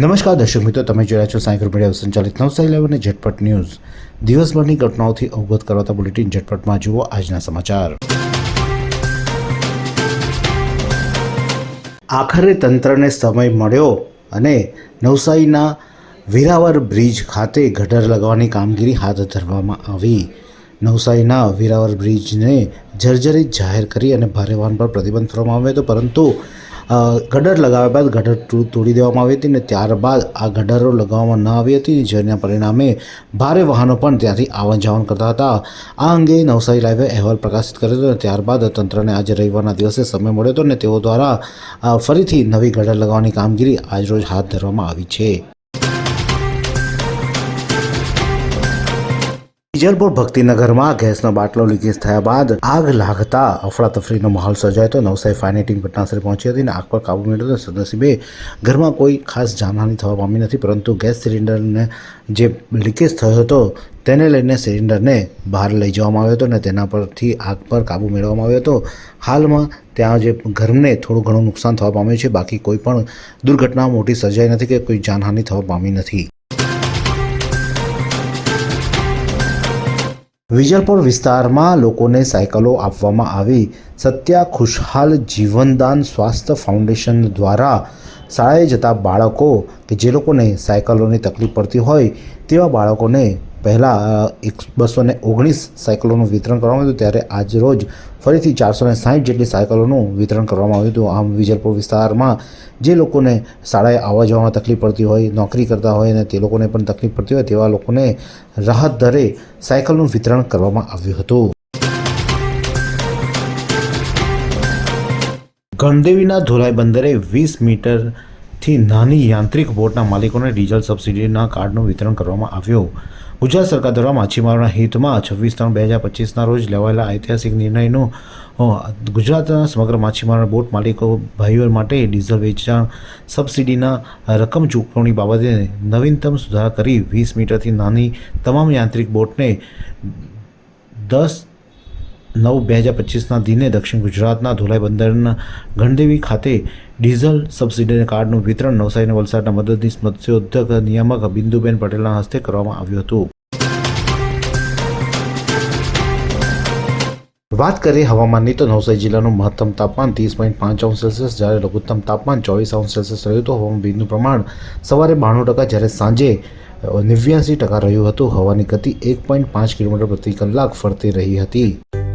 નમસ્કાર, દર્શક મિત્રો, તમે જોયા છો સાયકલ મીડિયા સંચાલિત નવસારી લાઈવ ઝટપટ ન્યૂઝ. દિવસભરની ઘટનાઓથી અવગત કરાતા બુલેટિન ઝટપટમાં જુઓ આજના સમાચાર. આખરે તંત્રને સમય મળ્યો અને નવસારીના વેરાવર બ્રિજ ખાતે ગટર લગાવવાની કામગીરી હાથ ધરવામાં આવી. નવસારીના વેરાવર બ્રિજને જર્જરિત જાહેર કરી અને ભારે વાહન પર પ્રતિબંધ કરવામાં આવ્યો હતો, પરંતુ ગટર લગાવ્યા બાદ ગટર તોડી દેવામાં આવી હતી અને ત્યારબાદ આ ગટરો લગાવવામાં ન આવી હતી, જેના પરિણામે ભારે વાહનો પણ ત્યાંથી આવન જાવન કરતા હતા. આ અંગે નવસારી લાઈવે અહેવાલ પ્રકાશિત કર્યો હતો અને ત્યારબાદ તંત્રને આજે રવિવારના દિવસે સમય મળ્યો હતો અને તેઓ દ્વારા ફરીથી નવી ગટર લગાવવાની કામગીરી આજરોજ હાથ ધરવામાં આવી છે. વિજલપુર ભક્તિનગરમાં ગેસનો બાટલો લીકેજ થયા બાદ આગ લાગતા અફડાતફરીનો માહોલ સર્જાયો હતો નવસારી ફાયરની ટીમ ઘટનાસ્થળે પહોંચી હતી અને આગ પર કાબુ મેળવ્યો સદનસીબે ઘરમાં કોઈ ખાસ જાનહાનિ થવા પામી નથી, પરંતુ ગેસ સિલિન્ડરને જે લીકેજ થયો હતો તેને લઈને સિલિન્ડરને બહાર લઈ જવામાં આવ્યો હતો અને તેના પરથી આગ પર કાબુ મેળવવામાં આવ્યો હતો. હાલમાં ત્યાં જે ઘરને થોડું ઘણું નુકસાન થવા પામ્યું છે, બાકી કોઈ પણ દુર્ઘટના મોટી સર્જાઈ નથી કે કોઈ જાનહાનિ થવા પામી નથી. વિજલપુર વિસ્તારમાં લોકોને સાયકલો આપવામાં આવી. સત્યા ખુશહાલ જીવનદાન સ્વાસ્થ્ય ફાઉન્ડેશન દ્વારા શાળાએ જતા બાળકો કે જે લોકોને સાયકલોની તકલીફ પડતી હોય તેવા બાળકોને પહેલાં એક બસો ને ઓગણીસ સાયકલોનું વિતરણ કરવામાં આવ્યું ત્યારે આજ રોજ ફરીથી ચારસો ને સાહીઠ જેટલી સાયકલોનું વિતરણ કરવામાં આવ્યું હતું. આમ વિજલપુર વિસ્તારમાં જે લોકોને શાળાએ આવવા જવામાં તકલીફ પડતી હોય, નોકરી કરતા હોય અને તે લોકોને પણ તકલીફ પડતી હોય, તેવા લોકોને રાહત દરે સાયકલનું વિતરણ કરવામાં આવ્યું હતું. ગણદેવીના ધોલાઈ બંદરે વીસ મીટરથી નાની યાંત્રિક બોટના માલિકોને ડીઝલ સબસિડીના કાર્ડનું વિતરણ કરવામાં આવ્યું. ગુજરાત સરકાર દ્વારા માછીમારોના હિતમાં છવ્વીસ ત્રણ બે હજાર પચીસના રોજ લેવાયેલા ઐતિહાસિક નિર્ણયનું ગુજરાતના સમગ્ર માછીમાર બોટ માલિકો ભાઈઓ માટે ડીઝલ વેચાણ સબસિડીના રકમ ચૂકવણી બાબતે નવીનતમ સુધારા કરી વીસ મીટરથી નાની તમામ યાંત્રિક બોટને દસ નવ બે હજાર પચીસના દિને દક્ષિણ ગુજરાતના ધોલાઈ બંદરના ગણદેવી ખાતે ડીઝલ સબસિડી કાર્ડનું વિતરણ નવસારી અને વલસાડના મદદનીશ મત્સ્યોદ્યોગ નિયામક બિંદુબેન પટેલના હસ્તે કરવામાં આવ્યું હતું. વાત કરીએ હવામાનની તો નવસારી જિલ્લાનું મહત્તમ તાપમાન ત્રીસ પોઈન્ટ પાંચ અંશ સેલ્સિયસ, જ્યારે લઘુત્તમ તાપમાન ચોવીસ અંશ સેલ્સિયસ રહ્યું હતું. હવામાન ભેજનું પ્રમાણ સવારે બાણું ટકા, જ્યારે સાંજે નેવ્યાસી ટકા રહ્યું હતું. હવાની ગતિ એક પોઈન્ટ પાંચ કિલોમીટર પ્રતિ કલાક ફરતી રહી હતી.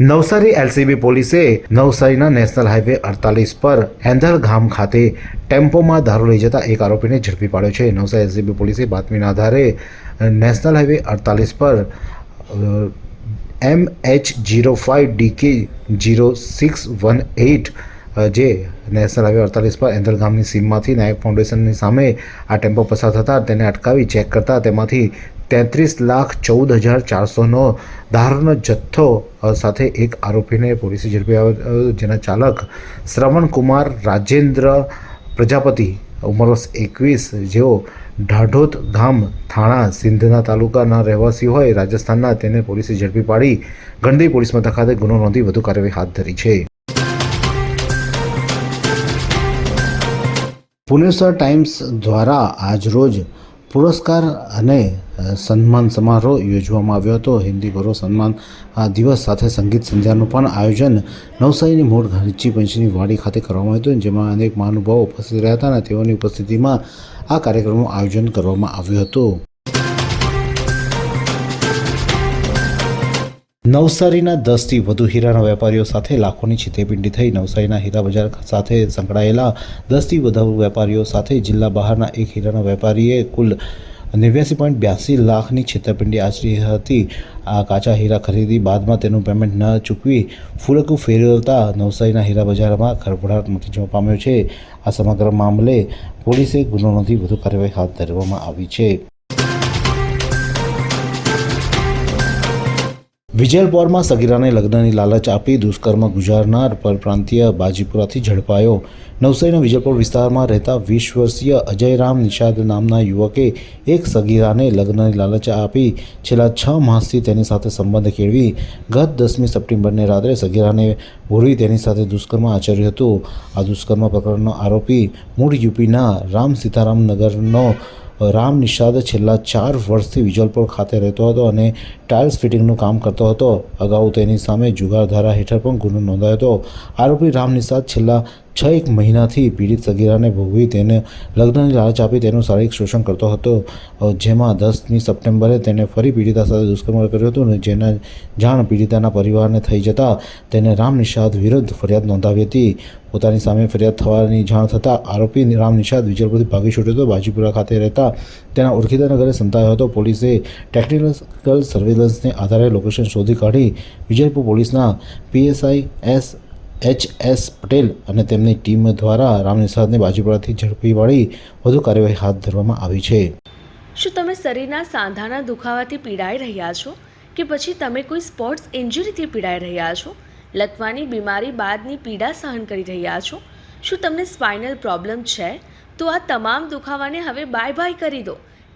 Navsari LCB પોલીસે નવસારીના નેશનલ હાઈવે અડતાલીસ પર એંધલ ગામ ખાતે ટેમ્પોમાં દારૂ લઈ જતા એક આરોપીને ઝડપી પાડ્યો છે. નવસારી એલસીબી પોલીસે બાતમીના આધારે નેશનલ હાઈવે અડતાલીસ પર M H zero five DK zero six one eight જે નેશનલ હાઈવે અડતાલીસ પર એંધલ ગામની સીમમાંથી નાયક ફાઉન્ડેશનની સામે આ ટેમ્પો પસાર થતાં તેને અટકાવી ચેક કરતા તેમાંથી તેત્રીસ લાખ ચૌદ હજાર ચારસોનો ધારનો જથ્થો સાથે એક આરોપીને પોલીસે ઝડપી જેના ચાલક શ્રવણકુમાર રાજેન્દ્ર પ્રજાપતિ, ઉંમર વર્ષ એકવીસ, જેઓ ઢાઢોત ગામ થાણા, સિંધના તાલુકાના રહેવાસી હોય, રાજસ્થાનના, તેને પોલીસે ઝડપી પાડી ગણદેવી પોલીસ મથક ખાતે ગુનો નોંધી વધુ કાર્યવાહી હાથ ધરી છે. પુનેસર ટાઈમ્સ દ્વારા આજરોજ પુરસ્કાર અને સન્માન સમારોહ યોજવામાં આવ્યો હતો. હિન્દી ગૌરવ સન્માન દિવસ સાથે સંગીત સંધ્યાનું પણ આયોજન નવસારીની મૂળ ઘરચી પંચની વાડી ખાતે કરવામાં આવ્યું હતું, જેમાં અનેક મહાનુભાવો ઉપસ્થિત રહ્યા હતા અને તેઓની ઉપસ્થિતિમાં આ કાર્યક્રમનું આયોજન કરવામાં આવ્યું હતું. નવસારીના દસથી વધુ હીરાના વેપારીઓ સાથે લાખોની છેતેપિંડી થઈ. નવસારીના હીરા બજાર સાથે સંકળાયેલા દસથી વધુ વેપારીઓ સાથે જિલ્લા બહારના એક હીરાના વેપારીએ કુલ નેવ્યાસી પોઈન્ટ બ્યાસી લાખની છેતરપિંડી આચરી હતી. આ કાચા હીરા ખરીદી બાદમાં તેનું પેમેન્ટ ન ચૂકવી ફૂલકું ફેરવતા નવસારીના હીરા બજારમાં ખરભડાટ મચી જવા પામ્યો છે. આ સમગ્ર મામલે પોલીસે ગુનો નોંધી વધુ કાર્યવાહી હાથ ધરવામાં આવી છે. વિજલપોરમાં સગીરાને લગ્નની લાલચ આપી દુષ્કર્મ ગુજારનાર પરપ્રાંતીય બાજીપુરાથી ઝડપાયો. નવસારીના વિજયપુર વિસ્તારમાં રહેતા વીસ વર્ષીય અજયરામ નિષાદ નામના યુવકે એક સગીરાને લગ્નની લાલચ આપી છેલ્લા છ માસથી તેની સાથે સંબંધ કેળવી. ગત દસમી સપ્ટેમ્બરને રાત્રે સગીરાને ભોળવી તેની સાથે દુષ્કર્મ આચર્યું હતું. આ દુષ્કર્મ પ્રકરણનો આરોપી મૂળ યુપીના રામ સીતારામ નગરનો રામ નિષાદ છેલ્લા ચાર વર્ષથી વિજલપોર ખાતે રહેતો હતો અને ટાઇલ્સ ફિટિંગનું કામ કરતો હતો. અગાઉ તેની સામે જુગાર ધારા હેઠળ પણ ગુનો નોંધાયો હતો. આરોપી રામ નિષાદ છેલ્લા છ એક મહિનાથી પીડિત સગીરાને ભોગવી તેને લગ્નની લાલચ આપી તેનું શારીરિક શોષણ કરતો હતો. જેમાં દસમી સપ્ટેમ્બરે તેને ફરી પીડિતા સાથે દુષ્કર્મ કર્યો હતો અને જેના જાણ પીડિતાના પરિવારને થઈ જતાં તેને રામ નિષાદ વિરુદ્ધ ફરિયાદ નોંધાવી હતી. પોતાની સામે ફરિયાદ થવાની જાણ થતાં આરોપી રામ નિષાદ વિજયપુરથી ભાગી છૂટ્યો હતો. બાજીપુરા ખાતે રહેતા તેના ઓળખીતાના સંતાયો હતો. પોલીસે ટેકનિકલ સર્વેલન્સને આધારે લોકેશન શોધી કાઢી વિજયપુર પોલીસના PSI S H S Patel અને તેમની ટીમ દ્વારા રામનિસાદને બાજીપુરાથી ઝડપી વાળી વધુ કાર્યવાહી હાથ ધરવામાં આવી છે. શું તમે શરીરના સાંધાના દુખાવાથી પીડાઈ રહ્યા છો? કે પછી તમે કોઈ સ્પોર્ટ્સ ઇન્જરીથી પીડાઈ રહ્યા છો? લકવાની બીમારી બાદની પીડા સહન કરી રહ્યા છો? શું તમને સ્પાઇનલ પ્રોબ્લેમ છે? તો આ તમામ દુખાવાને હવે બાય બાય કરી દો.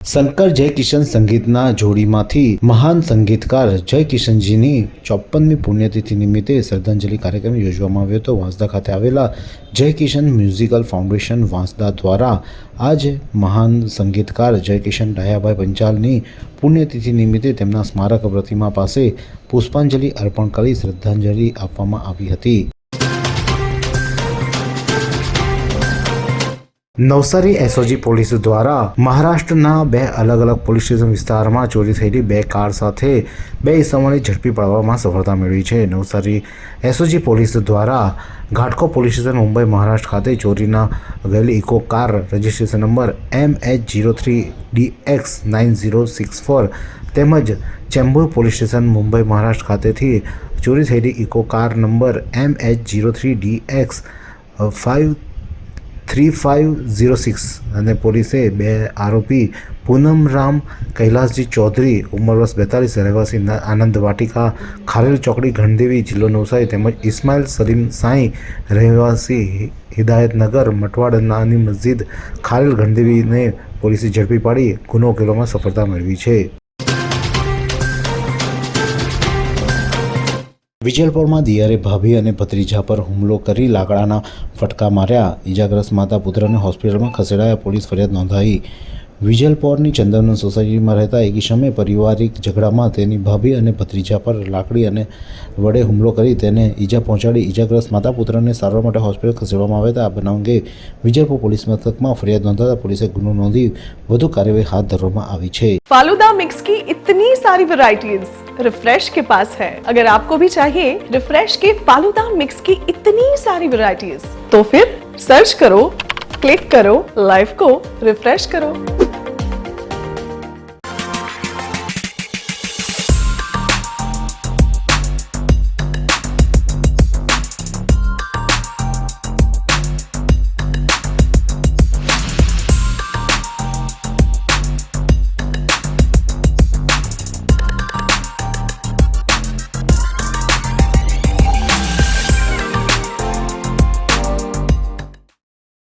શંકર જયકિશન સંગીતના જોડીમાંથી મહાન સંગીતકાર જય કિશનજીની ચોપનમી પુણ્યતિથિ નિમિત્તે શ્રદ્ધાંજલિ કાર્યક્રમ યોજવામાં આવ્યો હતો. વાંસદા ખાતે આવેલા જયકિશન મ્યુઝિકલ ફાઉન્ડેશન વાંસદા દ્વારા આજે મહાન સંગીતકાર જયકિશન ડાયાભાઈ પંચાલની પુણ્યતિથિ નિમિત્તે તેમના સ્મારક પ્રતિમા પાસે પુષ્પાંજલિ અર્પણ કરી શ્રદ્ધાંજલિ આપવામાં આવી હતી. નવસારી એસઓજી પોલીસ દ્વારા મહારાષ્ટ્રના બે અલગ અલગ પોલીસ સ્ટેશન વિસ્તારમાં ચોરી થયેલી બે કાર સાથે બે ઇસમોને ઝડપી પાડવામાં સફળતા મેળવી છે. નવસારી એસઓજી પોલીસ દ્વારા ઘાટકો પોલીસ સ્ટેશન, મુંબઈ, મહારાષ્ટ્ર ખાતે ચોરીના ગયેલી Eeco car registration number M H zero three D X nine zero six four તેમજ ચેમ્બુર પોલીસ સ્ટેશન, મુંબઈ, મહારાષ્ટ્ર ખાતેથી ચોરી થયેલી Eeco car number M H zero three D X five three five zero six અને પોલીસે બે આરોપી પૂનમ રામ કૈલાસજી ચૌધરી ઉંમર વર્ષ બેતાલીસ, રહેવાસી આનંદ વાટિકા, ખારેલ ચોકડી ગણદેવી જિલ્લો નવસારી તેમજ ઇસ્માઇલ સલીમ સાંઈ, રહેવાસી હિદાયતનગર મટવાડનાની મસ્જિદ, ખારેલ ગણદેવીને પોલીસે ઝડપી પાડી ગુનો ઉકેલવામાં સફળતા મેળવી છે. વિજલપોરમાં દિયારે ભાભી અને ભત્રીજા પર હુમલો કરી લાકડાના ફટકા માર્યા. ઇજાગ્રસ્ત માતા પુત્રને હોસ્પિટલમાં ખસેડાયા. પોલીસ ફરિયાદ નોંધાઈ. વિજલપોરની ચંદનવન સોસાયટીમાં રહેતા એક ઈસમે પારિવારિક ઝઘડામાં તેની ભાભી અને ભત્રીજા પર લાકડી અને વડે હુમલો કરી તેને ઈજા પહોંચાડી ઈજાગ્રસ્ત માતા પુત્રને સારવાર માટે હોસ્પિટલ ખસેડવામાં આવ્યા હતા આ બનાવ અંગે વિજલપોર પોલીસ મથકમાં ફરિયાદ નોંધાતા પોલીસે ગુનો નોંધી વધુ કાર્યવાહી હાથ ધરવામાં આવી છે फालूदा मिक्स की इतनी सारी वैरायटीज रिफ्रेश के पास है अगर आपको भी चाहिए रिफ्रेश के फालूदा मिक्स की इतनी सारी वैरायटीज तो फिर सर्च करो क्लिक करो लाइफ को रिफ्रेश करो